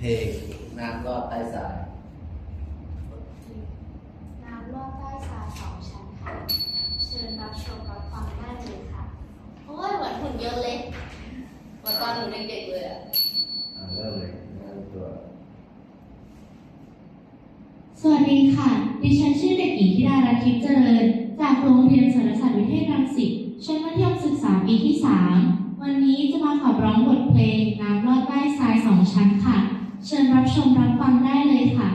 เพลงน้ำรอดใต้สายน้ำลอดใต้ทรายสองชั้นค่ะ เชิญรับชมรับฟังได้เลยค่ะ โอ้ยเหมือนหุ่นยนต์เลยเหมือนตอนหนูเด็กๆเลยอะอ่าเริ่มเลยแนะนำตัว สวัสดีค่ะ ดิฉันชื่อเด็กหญิงธิดารัตน์ทิพย์เจริญ จากโรงเรียนสารศาสตร์วิเทศรังสิตชั้นมัธยมศึกษาปีที่3วันนี้จะมาขับร้องบทเพลงน้ำลอดใต้ทรายสองชั้นค่ะเชมรับฟังได้เลยค่ะ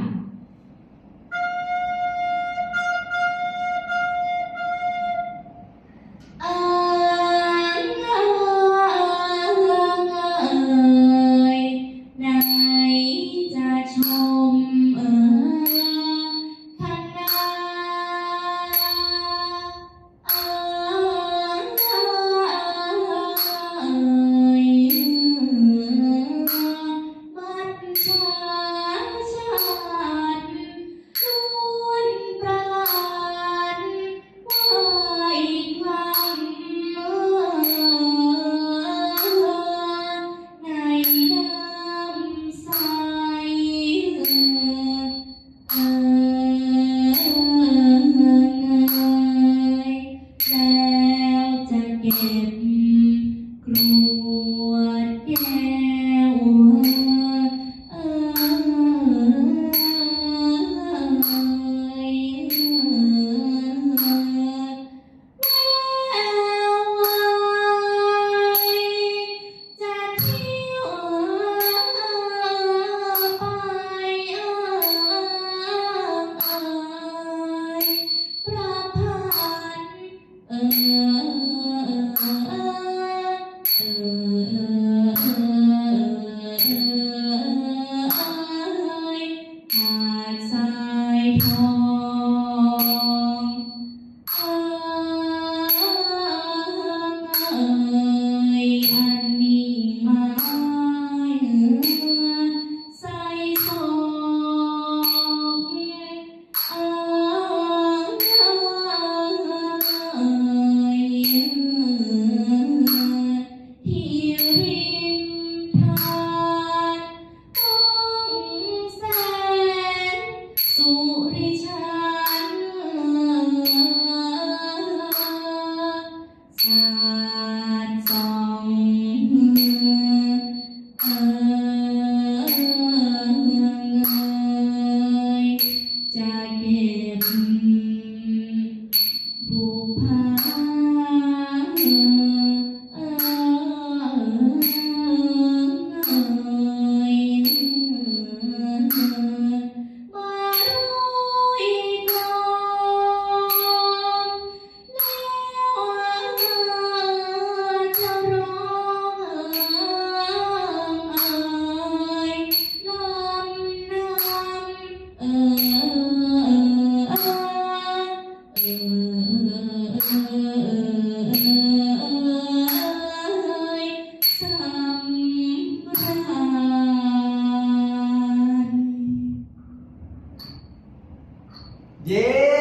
Yeah.